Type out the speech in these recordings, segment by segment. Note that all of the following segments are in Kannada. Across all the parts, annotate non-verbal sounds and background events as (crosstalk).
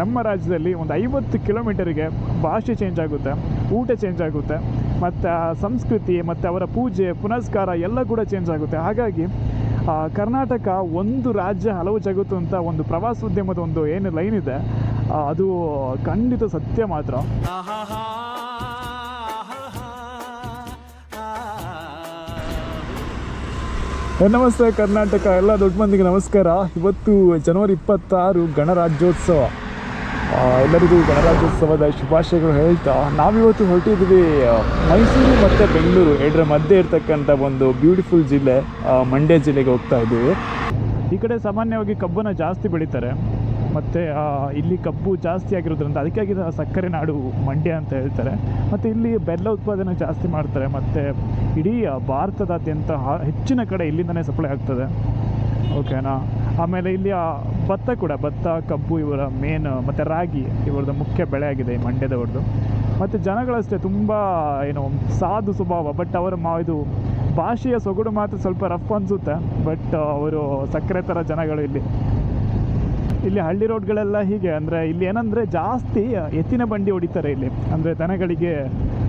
ನಮ್ಮ ರಾಜ್ಯದಲ್ಲಿ ಒಂದು ಐವತ್ತು ಕಿಲೋಮೀಟರಿಗೆ ಭಾಷೆ ಚೇಂಜ್ ಆಗುತ್ತೆ, ಊಟ ಚೇಂಜ್ ಆಗುತ್ತೆ, ಮತ್ತು ಸಂಸ್ಕೃತಿ ಮತ್ತು ಅವರ ಪೂಜೆ, ಪುನಸ್ಕಾರ ಎಲ್ಲ ಕೂಡ ಚೇಂಜ್ ಆಗುತ್ತೆ. ಹಾಗಾಗಿ ಕರ್ನಾಟಕ ಒಂದು ರಾಜ್ಯ ಹಲವು ಜಗತ್ತು ಅಂತ ಒಂದು ಪ್ರವಾಸೋದ್ಯಮದ ಒಂದು ಏನು ಲೈನ್ ಇದೆ ಅದು ಖಂಡಿತ ಸತ್ಯ ಮಾತ್ರ. ನಮಸ್ತೆ ಕರ್ನಾಟಕ, ಎಲ್ಲ ದೊಡ್ಡ ಮಂದಿಗೆ ನಮಸ್ಕಾರ. ಇವತ್ತು ಜನವರಿ ಇಪ್ಪತ್ತಾರು ಗಣರಾಜ್ಯೋತ್ಸವ. ಎಲ್ಲರಿಗೂ ಗಣರಾಜ್ಯೋತ್ಸವದ ಶುಭಾಶಯಗಳು ಹೇಳ್ತಾ, ನಾವಿವತ್ತು ಹೊರಟಿದ್ವಿ ಮೈಸೂರು ಮತ್ತು ಬೆಂಗಳೂರು, ಎರಡರ ಮಧ್ಯೆ ಇರ್ತಕ್ಕಂಥ ಒಂದು ಬ್ಯೂಟಿಫುಲ್ ಜಿಲ್ಲೆ ಮಂಡ್ಯ ಜಿಲ್ಲೆಗೆ ಹೋಗ್ತಾ ಇದ್ದೀವಿ. ಈ ಕಡೆ ಸಾಮಾನ್ಯವಾಗಿ ಕಬ್ಬನ್ನು ಜಾಸ್ತಿ ಬೆಳೀತಾರೆ, ಮತ್ತು ಇಲ್ಲಿ ಕಬ್ಬು ಜಾಸ್ತಿ ಆಗಿರೋದ್ರಿಂದ ಅದಕ್ಕಾಗಿ ಸಕ್ಕರೆ ನಾಡು ಮಂಡ್ಯ ಅಂತ ಹೇಳ್ತಾರೆ. ಮತ್ತು ಇಲ್ಲಿ ಬೆಲ್ಲ ಉತ್ಪಾದನೆ ಜಾಸ್ತಿ ಮಾಡ್ತಾರೆ, ಮತ್ತು ಇಡೀ ಭಾರತದಾದ್ಯಂತ ಹೆಚ್ಚಿನ ಕಡೆ ಇಲ್ಲಿಂದನೇ ಸಪ್ಲೈ ಆಗ್ತದೆ. ಓಕೆನಾ ಆಮೇಲೆ ಇಲ್ಲಿ ಭತ್ತ ಕೂಡ, ಭತ್ತ, ಕಬ್ಬು ಇವರ ಮೇನ್ ಮತ್ತು ರಾಗಿ ಇವ್ರದ್ದು ಮುಖ್ಯ ಬೆಳೆ ಆಗಿದೆ ಈ ಮಂಡ್ಯದವ್ರದ್ದು. ಮತ್ತು ಜನಗಳಷ್ಟೇ ತುಂಬ ಏನು ಸಾಧು ಸ್ವಭಾವ ಬಟ್ ಅವರ ಮಾ ಇದು ಭಾಷೆಯ ಸೊಗಡು ಮಾತ್ರ ಸ್ವಲ್ಪ ರಫ್ ಅನಿಸುತ್ತೆ ಬಟ್ ಅವರು ಸಕ್ಕರೆ ಥರ ಜನಗಳು ಇಲ್ಲಿ. ಇಲ್ಲಿ ಹಳ್ಳಿ ರೋಡ್ಗಳೆಲ್ಲ ಹೀಗೆ, ಅಂದರೆ ಇಲ್ಲಿ ಏನಂದರೆ ಜಾಸ್ತಿ ಎತ್ತಿನ ಬಂಡಿ ಹೊಡಿತಾರೆ ಇಲ್ಲಿ. ಅಂದರೆ ದನಗಳಿಗೆ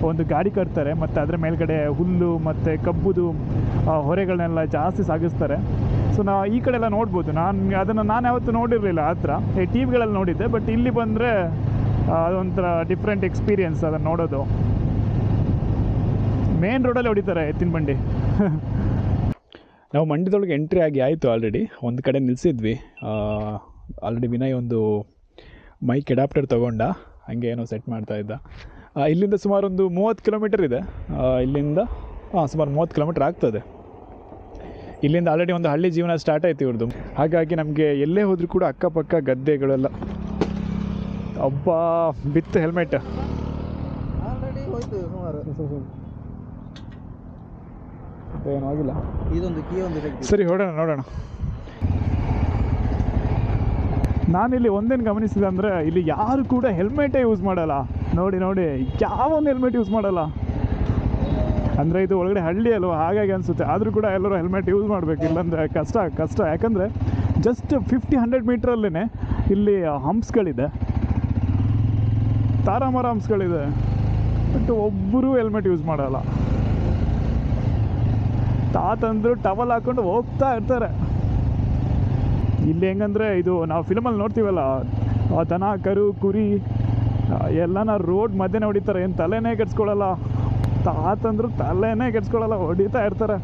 ಒಂದು ಗಾಡಿ ಕಟ್ತಾರೆ, ಮತ್ತು ಅದರ ಮೇಲ್ಗಡೆ ಹುಲ್ಲು ಮತ್ತು ಕಬ್ಬುದು ಹೊರೆಗಳನ್ನೆಲ್ಲ ಜಾಸ್ತಿ ಸಾಗಿಸ್ತಾರೆ. ಸೊ ನಾ ಈ ಕಡೆ ಎಲ್ಲ ನೋಡ್ಬೋದು. ನಾನು ಅದನ್ನು ನಾನು ಯಾವತ್ತೂ ನೋಡಿರಲಿಲ್ಲ ಆ ಥರ ಟಿ ವಿಗಳಲ್ಲಿ ನೋಡಿದ್ದೆ ಬಟ್ ಇಲ್ಲಿ ಬಂದರೆ ಅದೊಂಥರ ಡಿಫ್ರೆಂಟ್ ಎಕ್ಸ್ಪೀರಿಯೆನ್ಸ್ ಅದನ್ನು ನೋಡೋದು. ಮೇನ್ ರೋಡಲ್ಲಿ ಹೊಡಿತಾರೆ ಎತ್ತಿನ ಬಂಡಿ. ನಾವು ಮಂಡ್ಯದೊಳಗೆ ಎಂಟ್ರಿ ಆಗಿ ಆಯಿತು ಆಲ್ರೆಡಿ ಒಂದು ಕಡೆ ನಿಲ್ಲಿಸಿದ್ವಿ ಆಲ್ರೆಡಿ ವಿನಯ್ ಒಂದು ಮೈಕ್ ಅಡಾಪ್ಟರ್ ತೊಗೊಂಡ, ಹಂಗೆ ಏನೋ ಸೆಟ್ ಮಾಡ್ತಾ ಇದ್ದ. ಇಲ್ಲಿಂದ ಸುಮಾರು ಒಂದು ಮೂವತ್ತು ಕಿಲೋಮೀಟರ್ ಇದೆ. ಇಲ್ಲಿಂದ ಹಾಂ ಸುಮಾರು ಮೂವತ್ತು ಕಿಲೋಮೀಟರ್ ಆಗ್ತದೆ. ಇಲ್ಲಿಂದ ಆಲ್ರೆಡಿ ಒಂದು ಹಳ್ಳಿ ಜೀವನ ಸ್ಟಾರ್ಟ್ ಆಯ್ತು ಇವ್ರದ್ದು ಹಾಗಾಗಿ ನಮಗೆ ಎಲ್ಲೇ ಹೋದರೂ ಕೂಡ ಅಕ್ಕಪಕ್ಕ ಗದ್ದೆಗಳೆಲ್ಲ. ಅಬ್ಬ ಬಿತ್ತು ಹೆಲ್ಮೆಟ್ ಆಲ್ರೆಡಿ ಹೋಯ್ತು ಸುಮಾರು. ಏನೂ ಆಗಿಲ್ಲ. ಇದೊಂದು ಕೀ ಒಂದು ಸರಿ ಹೊಡೋಣ ನೋಡೋಣ. ನಾನಿಲ್ಲಿ ಒಂದೇನು ಗಮನಿಸಿದೆ ಅಂದರೆ ಇಲ್ಲಿ ಯಾರು ಕೂಡ ಹೆಲ್ಮೆಟೇ ಯೂಸ್ ಮಾಡಲ್ಲ. ನೋಡಿ ನೋಡಿ ಯಾವೊಂದು ಹೆಲ್ಮೆಟ್ ಯೂಸ್ ಮಾಡಲ್ಲ? ಅಂದರೆ ಇದು ಒಳಗಡೆ ಹಳ್ಳಿ ಅಲ್ವಾ? ಹಾಗಾಗಿ ಅನಿಸುತ್ತೆ. ಆದರೂ ಕೂಡ ಎಲ್ಲರೂ ಹೆಲ್ಮೆಟ್ ಯೂಸ್ ಮಾಡಬೇಕು. ಇಲ್ಲಾಂದರೆ ಕಷ್ಟ ಕಷ್ಟ. ಯಾಕಂದರೆ ಜಸ್ಟ್ ಫಿಫ್ಟಿ ಹಂಡ್ರೆಡ್ ಮೀಟ್ರಲ್ಲೇ ಇಲ್ಲಿ ಹಂಪ್ಸ್ಗಳಿದೆ ತಾರಾಮರ ಹಂಪ್ಸ್ಗಳಿದೆ ಬಟ್ ಒಬ್ಬರೂ ಹೆಲ್ಮೆಟ್ ಯೂಸ್ ಮಾಡಲ್ಲ. ತಾತಂದ್ರು ಟವಲ್ ಹಾಕೊಂಡು ಹೋಗ್ತಾ ಇರ್ತಾರೆ. ಇಲ್ಲಿ ಹೆಂಗಂದರೆ ಇದು ನಾವು ಫಿಲಮಲ್ಲಿ ನೋಡ್ತೀವಲ್ಲ ದನ, ಕರು, ಕುರಿ ಎಲ್ಲನ ರೋಡ್ ಮಧ್ಯೆ ಹೊಡಿತಾರೆ. ಏನು ತಲೆನೇ ಕೆಡ್ಸ್ಕೊಳಲ್ಲ. ತಾತಂದ್ರು ತಲೆನೇ ಕೆಡ್ಸ್ಕೊಳಲ್ಲ, ಹೊಡಿತಾ ಇರ್ತಾರೆ.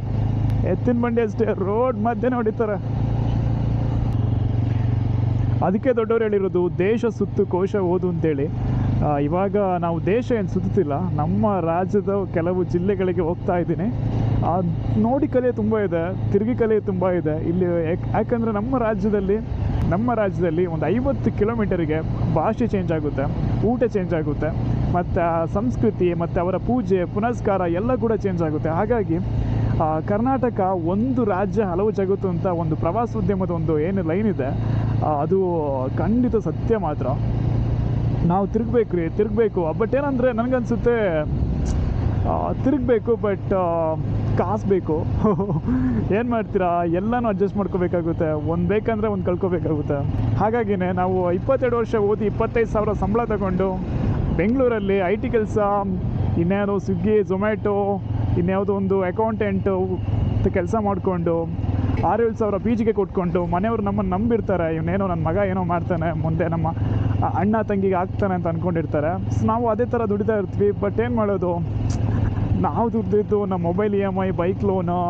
ಎತ್ತಿನ ಬಂಡಿ ಅಷ್ಟೇ, ರೋಡ್ ಮಧ್ಯೆ ಹೊಡಿತಾರೆ. ಅದಕ್ಕೆ ದೊಡ್ಡವ್ರು ಹೇಳಿರೋದು, ದೇಶ ಸುತ್ತು ಕೋಶ ಓದು ಅಂತೇಳಿ. ಇವಾಗ ನಾವು ದೇಶ ಏನು ಸುತ್ತುತ್ತಿಲ್ಲ, ನಮ್ಮ ರಾಜ್ಯದ ಕೆಲವು ಜಿಲ್ಲೆಗಳಿಗೆ ಹೋಗ್ತಾ ಇದ್ದೀನಿ. ನೋಡಿ ಕಲೆ ತುಂಬ ಇದೆ, ತಿರುಗಿ ಕಲೆ ತುಂಬ ಇದೆ. ಇಲ್ಲಿ ಯಾಕ್- ಯಾಕಂದರೆ ನಮ್ಮ ರಾಜ್ಯದಲ್ಲಿ ನಮ್ಮ ರಾಜ್ಯದಲ್ಲಿ ಒಂದು ಐವತ್ತು ಕಿಲೋಮೀಟರಿಗೆ ಭಾಷೆ ಚೇಂಜ್ ಆಗುತ್ತೆ, ಊಟ ಚೇಂಜ್ ಆಗುತ್ತೆ. ಮತ್ತು ಸಂಸ್ಕೃತಿ ಮತ್ತು ಅವರ ಪೂಜೆ, ಪುನಸ್ಕಾರ ಎಲ್ಲ ಕೂಡ ಚೇಂಜ್ ಆಗುತ್ತೆ. ಹಾಗಾಗಿ ಕರ್ನಾಟಕ ಒಂದು ರಾಜ್ಯ ಹಲವು ಜಗತ್ತು ಅಂತ ಒಂದು ಪ್ರವಾಸೋದ್ಯಮದ ಒಂದು ಏನು ಲೈನ್ ಇದೆ ಅದು ಖಂಡಿತ ಸತ್ಯ ಮಾತ್ರ. ನಾವು ತಿರುಗಬೇಕು. ರೀ ತಿರುಗಬೇಕು ಬಟ್ ಏನಂದರೆ ನನಗನ್ಸುತ್ತೆ ತಿರುಗಬೇಕು ಬಟ್ ಕಾಸು ಬೇಕು (laughs) ಏನು ಮಾಡ್ತೀರಾ? ಎಲ್ಲನೂ ಅಡ್ಜಸ್ಟ್ ಮಾಡ್ಕೋಬೇಕಾಗುತ್ತೆ. ಒಂದು ಬೇಕಂದರೆ ಒಂದು ಕಳ್ಕೊಬೇಕಾಗುತ್ತೆ. ಹಾಗಾಗಿನೇ ನಾವು ಇಪ್ಪತ್ತೆರಡು ವರ್ಷ ಓದಿ ಇಪ್ಪತ್ತೈದು ಸಾವಿರ ಸಂಬಳ ತಗೊಂಡು ಬೆಂಗಳೂರಲ್ಲಿ ಐ ಟಿ ಕೆಲಸ, ಇನ್ಯಾರು ಸ್ವಿಗ್ಗಿ ಝೊಮ್ಯಾಟೊ ಇನ್ಯಾವುದೋ ಒಂದು ಅಕೌಂಟೆಂಟು ಕೆಲಸ ಮಾಡಿಕೊಂಡು, ಆರೇಳು ಸಾವಿರ ಪಿ ಜಿಗೆ ಕೊಟ್ಕೊಂಡು ಮನೆಯವರು ನಮ್ಮನ್ನು ನಂಬಿರ್ತಾರೆ, ಇವನೇನೋ ನನ್ನ ಮಗ ಏನೋ ಮಾಡ್ತಾನೆ, ಮುಂದೆ ನಮ್ಮ ಅಣ್ಣ ತಂಗಿಗೆ ಆಗ್ತಾನೆ ಅಂತ ಅಂದ್ಕೊಂಡಿರ್ತಾರೆ ಸೊ ನಾವು ಅದೇ ಥರ ದುಡಿತಾ ಇರ್ತೀವಿ ಬಟ್ ಏನು ಮಾಡೋದು? ನಾವು ದುಡ್ದಿದ್ದು ನಮ್ಮ mobile E M I bike loan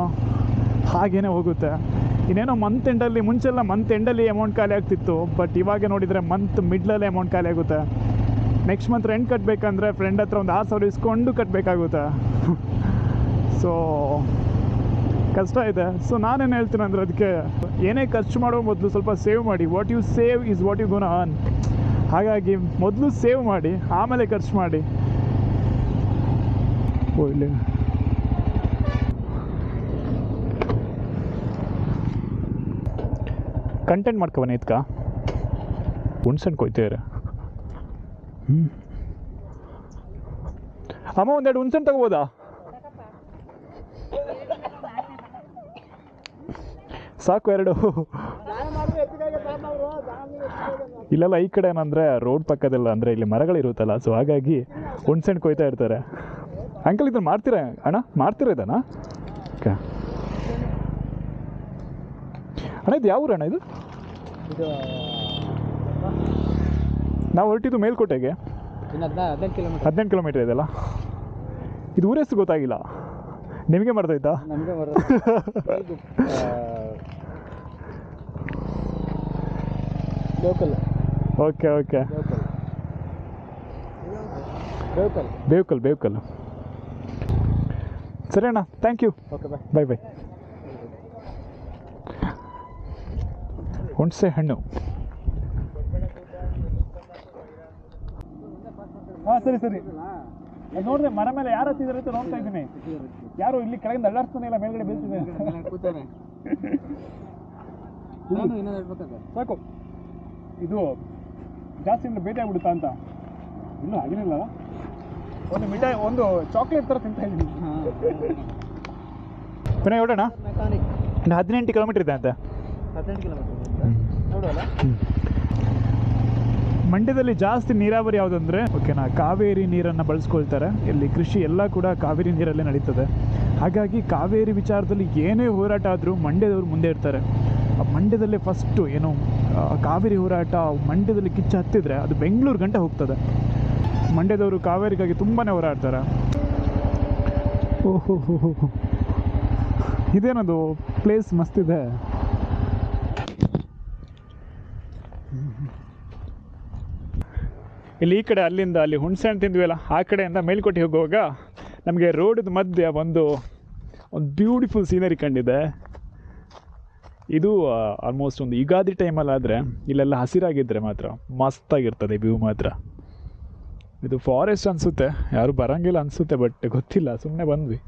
ಹಾಗೇನೆ ಹೋಗುತ್ತೆ. ಇನ್ನೇನೋ ಮಂತ್ ಎಂಡಲ್ಲಿ ಮುಂಚೆಲ್ಲ ಮಂತ್ ಎಂಡಲ್ಲಿ ಅಮೌಂಟ್ ಖಾಲಿ ಆಗ್ತಿತ್ತು ಬಟ್ ಇವಾಗ ನೋಡಿದರೆ ಮಂತ್ ಮಿಡ್ಲಲ್ಲಿ ಅಮೌಂಟ್ ಖಾಲಿ ಆಗುತ್ತೆ. ನೆಕ್ಸ್ಟ್ ಮಂತ್ ರೆಂಟ್ ಕಟ್ಟಬೇಕಂದ್ರೆ ಫ್ರೆಂಡ್ ಹತ್ರ ಒಂದು ಆರು ಸಾವಿರ ಇಸ್ಕೊಂಡು ಕಟ್ಟಬೇಕಾಗುತ್ತೆ ಸೊ ಕಷ್ಟ ಇದೆ. ಸೊ ನಾನೇನು ಹೇಳ್ತೀನಿ ಅಂದರೆ ಅದಕ್ಕೆ ಏನೇ ಖರ್ಚು ಮಾಡೋ ಮೊದಲು ಸ್ವಲ್ಪ ಸೇವ್ ಮಾಡಿ. What you save is what you gone earn ಹಾಗಾಗಿ ಮೊದಲು ಸೇವ್ ಮಾಡಿ, ಆಮೇಲೆ ಖರ್ಚು ಮಾಡಿ. ಓ, ಇಲ್ಲಿ. ಕಂಟೆಂಟ್ ಮಾಡ್ಕೊಬನ್ನಿ ಇದ್ಕ. ಹುಣ್ಸೆಣ್ಣು ಕೊಯ್ತೀರ ಹ್ಞೂ ಅಮ್ಮ, ಒಂದೆರಡು ಹುಣ್ಸೆಣ್ಣು ತಗೋಬೋದಾ? ಸಾಕು, ಎರಡು. ಇಲ್ಲೆಲ್ಲ ಈ ಕಡೆ ಏನಂದರೆ, ರೋಡ್ ಪಕ್ಕದಲ್ಲ ಅಂದರೆ ಇಲ್ಲಿ ಮರಗಳಿರುತ್ತಲ್ಲ ಸೊ ಹಾಗಾಗಿ ಹುಣ್ಸೆಹಣ್ಣು ಕೊಯ್ತಾ ಇರ್ತಾರೆ. ಅಂಕಲ್ ಇದನ್ನು ಮಾಡ್ತೀರಾ ಅಣ್ಣ ಮಾಡ್ತೀರಾ ಇದನ್ನ? ಅಣ್ಣ, ಇದು ಯಾವ ಊರಣ್ಣ ಇದು ನಾವು ಹೊರಟಿದ್ದು ಮೇಲ್ಕೋಟೆಗೆ. ಹದಿನೈದು ಕಿಲೋಮೀಟರ್ ಹದಿನೆಂಟು ಕಿಲೋಮೀಟರ್ ಇದೆಯಲ್ಲ? ಇದು ಊರ ಹೆಸರು ಗೊತ್ತಾಗಿಲ್ಲ ನಿಮಗೆ ಮರ್ತೋಯ್ತಾ. ನಮಗೆ ಲೋಕಲ್ ಓಕೆ ಓಕೆ. ಬೇವುಕಲ್ ಬೇವುಕಲ್ ಬೇವ್ಕಲ್ ಬೇವ್ಕಲ್ ಸರಿ ಅಣ್ಣ thank you okay bye bye bye ಹುಣಸೆ ಹಣ್ಣು. ಹಾಂ ಸರಿ ಸರಿ. ನೋಡಿದೆ ಮರ ಮೇಲೆ ಯಾರು ಹತ್ತಿದ್ದಾರೆ ಅಂತ ನೋಡ್ತಾ ಇದ್ದೀನಿ. ಯಾರು ಇಲ್ಲಿ ಕೆಳಗಿಂದ ಅಳ್ಳಾಡ್ತಾನೆ ಇಲ್ಲ ಮೇಲ್ಗಡೆ ಬೀಳ್ತಿದೆ. ಸಾಕು. ಇದು ಜಾಸ್ತಿ ಅಂದ್ರೆ ಭೇಟಿ ಆಗ್ಬಿಡುತ್ತಾ ಅಂತ. ಇನ್ನೂ ಆಗಿರಲಿಲ್ಲ ಒಂದು ಮಿಠಾಯಿ ಒಂದು ಚಾಕ್ಲೇಟ್ ಥರ ತಿಂತಾ ಇದ್ದೀನಿ. ಪುನಃ ಹೊಡೋಣ ಹದಿನೆಂಟು ಕಿಲೋಮೀಟರ್ ಇದೆ ಅಂತ. ಹದಿನೆಂಟು ಕಿಲೋಮೀಟರ್ ನೋಡುವಲ್ಲ? ಮಂಡ್ಯದಲ್ಲಿ ಜಾಸ್ತಿ ನೀರಾವರಿ ಯಾವುದಂದ್ರೆ ಓಕೆನಾ ಕಾವೇರಿ ನೀರನ್ನು ಬಳಸ್ಕೊಳ್ತಾರೆ. ಇಲ್ಲಿ ಕೃಷಿ ಎಲ್ಲ ಕೂಡ ಕಾವೇರಿ ನೀರಲ್ಲೇ ನಡೀತದೆ. ಹಾಗಾಗಿ ಕಾವೇರಿ ವಿಚಾರದಲ್ಲಿ ಏನೇ ಹೋರಾಟ ಆದರೂ ಮಂಡ್ಯದವರು ಮುಂದೆ ಇರ್ತಾರೆ. ಮಂಡ್ಯದಲ್ಲೇ ಫಸ್ಟು ಏನು ಕಾವೇರಿ ಹೋರಾಟ ಮಂಡ್ಯದಲ್ಲಿ ಕಿಚ್ಚ ಹತ್ತಿದ್ರೆ ಅದು ಬೆಂಗಳೂರು ಗಂಟೆ ಹೋಗ್ತದೆ. ಮಂಡ್ಯದವರು ಕಾವೇರಿಗಾಗಿ ತುಂಬಾ ಹೋರಾಡ್ತಾರೆ. ಓಹೋ. ಇದೇನದು ಪ್ಲೇಸ್ ಮಸ್ತಿದೆ ಇಲ್ಲಿ ಈ ಕಡೆ ಅಲ್ಲಿಂದ ಅಲ್ಲಿ ಹುಣಸೆ ಹಣ್ಣು ತಿಂದ್ವಲ್ಲ ಆ ಕಡೆಯಿಂದ ಮೇಲ್ಕೋಟೆ ಹೋಗುವಾಗ ನಮಗೆ ರೋಡದ ಮಧ್ಯೆ ಒಂದು ಒಂದು ಬ್ಯೂಟಿಫುಲ್ ಸೀನರಿ ಕಂಡಿದೆ. ಇದು ಆಲ್ಮೋಸ್ಟ್ ಒಂದು ಯುಗಾದಿ ಟೈಮಲ್ಲಿ ಆದರೆ ಇಲ್ಲೆಲ್ಲ ಹಸಿರಾಗಿದ್ದರೆ ಮಾತ್ರ, ಮಸ್ತಾಗಿರ್ತದೆ ವ್ಯೂ ಮಾತ್ರ. ಇದು ಫಾರೆಸ್ಟ್ ಅನಿಸುತ್ತೆ, ಯಾರು ಬರಂಗಿಲ್ಲ ಅನಿಸುತ್ತೆ ಬಟ್ ಗೊತ್ತಿಲ್ಲ ಸುಮ್ಮನೆ ಬಂದ್ವಿ.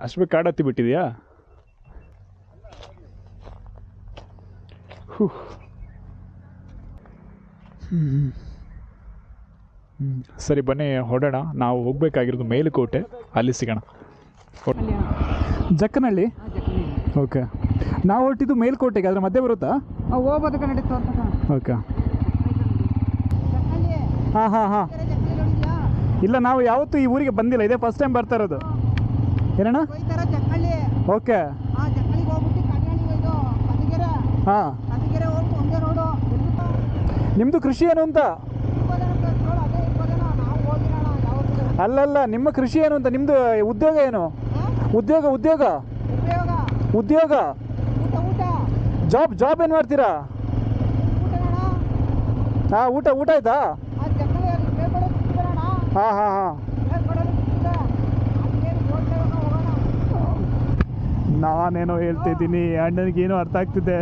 ಅಷ್ಟು ಬೇಗ ಕಾಡತ್ತಿ ಬಿಟ್ಟಿದೆಯಾ? ಹೂ. ಸರಿ ಬನ್ನಿ ಹೊಡೋಣ ನಾವು ಹೋಗ್ಬೇಕಾಗಿರೋದು ಮೇಲುಕೋಟೆ. ಅಲ್ಲಿ ಸಿಗೋಣ. ಜಕ್ಕನಹಳ್ಳಿ? ಓಕೆ. ನಾವು ಹೊರಟಿದ್ದು ಮೇಲ್ಕೋಟೆಗೆ ಅದ್ರ ಮಧ್ಯೆ ಬರುತ್ತಾ? ಹೋಗ್ಬೋದು ಓಕೆ. ಹಾಂ ಹಾಂ ಹಾಂ. ಇಲ್ಲ ನಾವು ಯಾವತ್ತೂ ಈ ಊರಿಗೆ ಬಂದಿಲ್ಲ. ಇದೇ ಫಸ್ಟ್ ಟೈಮ್ ಬರ್ತಾ ಇರೋದು. ಏನಣ್ಣ? ಓಕೆ. ಹಾಂ ಕದಿಗೆರೆ ಹೋಗಿ ಒಂದೇ ರೋಡು ನಿಮ್ಮದು ಕೃಷಿ ಏನು ಅಂತ? ಅಲ್ಲಲ್ಲ, ನಿಮ್ಮ ಕೃಷಿ ಏನು ಅಂತ? ನಿಮ್ಮದು ಉದ್ಯೋಗ ಏನು? ಉದ್ಯೋಗ ಉದ್ಯೋಗ? ಉದ್ಯೋಗ? ಜಾಬ್ ಜಾಬ್ ಏನು ಮಾಡ್ತೀರಾ? ಹಾಂ, ಊಟ ಊಟ ಆಯ್ತಾ? ಹಾಂ ಹಾಂ ಹಾಂ. ನಾನೇನೋ ಹೇಳ್ತಿದ್ದೀನಿ, ಅಣ್ಣನಿಗೇನೋ ಅರ್ಥ ಆಗ್ತಿದೆ.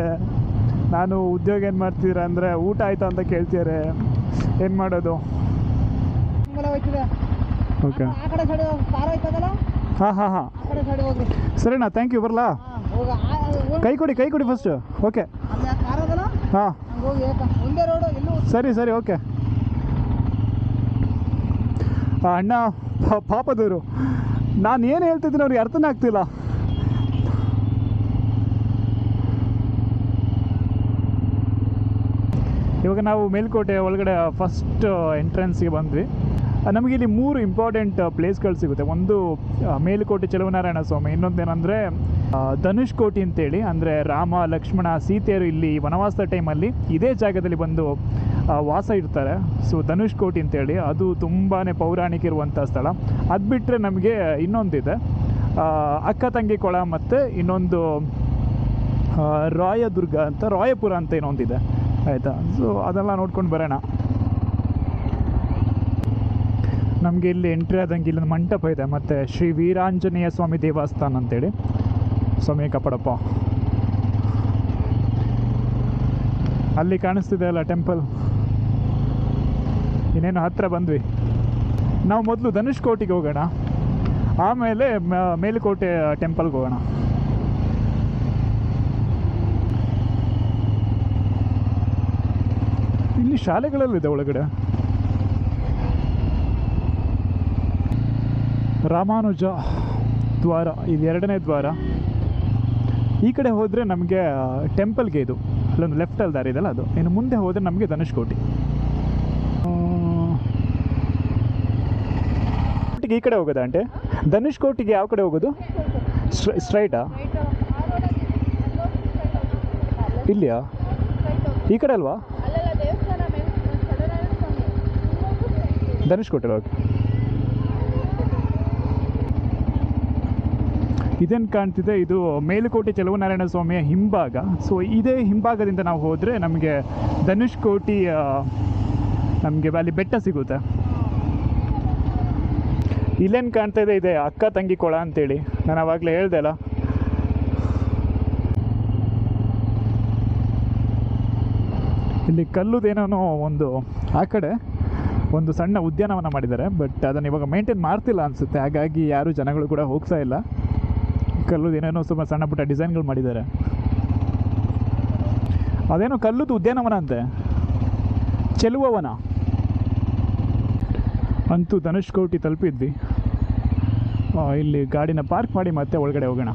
ನಾನು ಉದ್ಯೋಗ ಏನು ಮಾಡ್ತಿದ್ದೀರಾ ಅಂದರೆ ಊಟ ಆಯ್ತಾ ಅಂತ ಕೇಳ್ತಿದ್ದಾರೆ ಏನು ಮಾಡೋದು? ಓಕೆ ಹಾಂ ಹಾಂ ಹಾಂ. ಸರಿನಾ ಥ್ಯಾಂಕ್ ಯು ಬರಲಾ? ಕೈ ಕೊಡಿ ಕೈ ಕೊಡಿ ಫಸ್ಟು ಓಕೆ ಹಾಂ. ಸರಿ ಸರಿ ಓಕೆ ಅಣ್ಣ ಪಾಪದವರು. ನಾನು ಏನು ಹೇಳ್ತಿದ್ದೀನಿ ಅವ್ರಿಗೆ ಅರ್ಥನೇ ಆಗ್ತಿಲ್ಲ. ಇವಾಗ ನಾವು ಮೇಲ್ಕೋಟೆ ಒಳಗಡೆ ಫಸ್ಟ್ ಎಂಟ್ರೆನ್ಸ್ಗೆ ಬಂದ್ವಿ. ನಮಗೆ ಇಲ್ಲಿ ಮೂರು ಇಂಪಾರ್ಟೆಂಟ್ ಪ್ಲೇಸ್ಗಳು ಸಿಗುತ್ತೆ. ಒಂದು ಮೇಲುಕೋಟೆ ಚೆಲುವನಾರಾಯಣ ಸ್ವಾಮಿ, ಇನ್ನೊಂದೇನೆಂದರೆ ಧನುಷ್ ಕೋಟಿ ಅಂತೇಳಿ, ಅಂದರೆ ರಾಮ, ಲಕ್ಷ್ಮಣ, ಸೀತೆಯರು ಇಲ್ಲಿ ವನವಾಸದ ಟೈಮಲ್ಲಿ ಇದೇ ಜಾಗದಲ್ಲಿ ಬಂದು ವಾಸ ಇರ್ತಾರೆ ಸೊ ಧನುಷ್ ಕೋಟಿ ಅಂತೇಳಿ, ಅದು ತುಂಬಾ ಪೌರಾಣಿಕ ಇರುವಂಥ ಸ್ಥಳ. ಅದು ಬಿಟ್ಟರೆ ನಮಗೆ ಇನ್ನೊಂದಿದೆ. ಅಕ್ಕ, ತಂಗಿ ಕೊಳ ಮತ್ತು ಇನ್ನೊಂದು ರಾಯದುರ್ಗ ಅಂತ ರಾಯಪುರ ಅಂತ ಇನ್ನೊಂದಿದೆ. ಆಯಿತಾ? ಸೊ ಅದೆಲ್ಲ ನೋಡ್ಕೊಂಡು ಬರೋಣ. ನಮಗೆ ಇಲ್ಲಿ ಎಂಟ್ರಿ ಆದಂಗೆ ಇಲ್ಲೊಂದು ಮಂಟಪ ಇದೆ. ಮತ್ತು ಶ್ರೀ ವೀರಾಂಜನೇಯ ಸ್ವಾಮಿ ದೇವಸ್ಥಾನ ಅಂತೇಳಿ. ಸ್ವಾಮಿ ಕಪಡಪ್ಪ ಅಲ್ಲಿ ಕಾಣಿಸ್ತಿದೆ ಅಲ್ಲ ಟೆಂಪಲ್ ಇನ್ನೇನು ಹತ್ತಿರ ಬಂದ್ವಿ. ನಾವು ಮೊದಲು ಧನುಷ್ಕೋಟಿಗೆ ಹೋಗೋಣ. ಆಮೇಲೆ ಮೇಲುಕೋಟೆ ಟೆಂಪಲ್ಗೆ ಹೋಗೋಣ. ಇಲ್ಲಿ ಶಾಲೆಗಳಲ್ಲಿದೆ ಒಳಗಡೆ. ರಾಮಾನುಜ ದ್ವಾರ ಇದು ಎರಡನೇ ದ್ವಾರ. ಈ ಕಡೆ ಹೋದರೆ ನಮಗೆ ಟೆಂಪಲ್ಗೆ ಇದು, ಅಲ್ಲೊಂದು ಲೆಫ್ಟಲ್ಲಿ ದಾರಿ ಇದೆಲ್ಲ ಅದು. ಇನ್ನು ಮುಂದೆ ಹೋದರೆ ನಮಗೆ ಧನುಷ್ಕೋಟಿ. ಈ ಕಡೆ ಹೋಗೋದಾ ಅಂಟೆ ಧನುಷ್ಕೋಟಿಗೆ ಯಾವ ಕಡೆ ಹೋಗೋದು? ಸ್ಟ್ರೈಟಾ ಇಲ್ಲಿಯಾ? ಈ ಕಡೆ ಅಲ್ವಾ ಅಲ್ಲೆಲ್ಲ ದೇವಸ್ಥಾನ ಮೇಲೆ ಸತ್ಯನಾರಾಯಣ ಸ್ವಾಮಿ ಧನುಷ್ಕೋಟಿ ಓಕೆ ಇದೇನು ಕಾಣ್ತಿದೆ? ಇದು ಮೇಲುಕೋಟೆ ಚೆಲುವನಾರಾಯಣ ಸ್ವಾಮಿಯ ಹಿಂಭಾಗ. ಸೊ ಇದೇ ಹಿಂಭಾಗದಿಂದ ನಾವು ಹೋದರೆ ನಮಗೆ ಧನುಷ್ಕೋಟಿ ನಮಗೆ ಅಲ್ಲಿ ಬೆಟ್ಟ ಸಿಗುತ್ತೆ. ಇಲ್ಲೇನು ಕಾಣ್ತಾ ಇದೆ? ಇದೆ ಅಕ್ಕ ತಂಗಿ ಕೊಳ ಅಂತೇಳಿ. ನಾನು ಅವಾಗಲೇ ಹೇಳ್ದೆ ಅಲ್ಲ. ಇಲ್ಲಿ ಕಲ್ಲುದೇನೋ ಒಂದು ಆ ಕಡೆ. ಒಂದು ಸಣ್ಣ ಉದ್ಯಾನವನ ಮಾಡಿದ್ದಾರೆ ಬಟ್ ಅದನ್ನು ಇವಾಗ ಮೇಂಟೈನ್ ಮಾಡ್ತಿಲ್ಲ ಅನಿಸುತ್ತೆ. ಹಾಗಾಗಿ ಯಾರು ಜನಗಳು ಕೂಡ ಹೋಗ್ತಾ ಇಲ್ಲ. ಕಲ್ಲು ಏನೇನೋ ಸ್ವಲ್ಪ ಸಣ್ಣ ಪುಟ್ಟ ಡಿಸೈನ್ಗಳು ಮಾಡಿದ್ದಾರೆ. ಅದೇನೋ ಕಲ್ಲುದು ಉದ್ಯಾನವನ ಅಂತೆ. ಚೆಲುವವನ. ಅಂತೂ ಧನುಷ್ಕೋಟಿ ತಲುಪಿದ್ವಿ. ಇಲ್ಲಿ ಗಾಡಿನ ಪಾರ್ಕ್ ಮಾಡಿ ಮತ್ತೆ ಒಳಗಡೆ ಹೋಗೋಣ.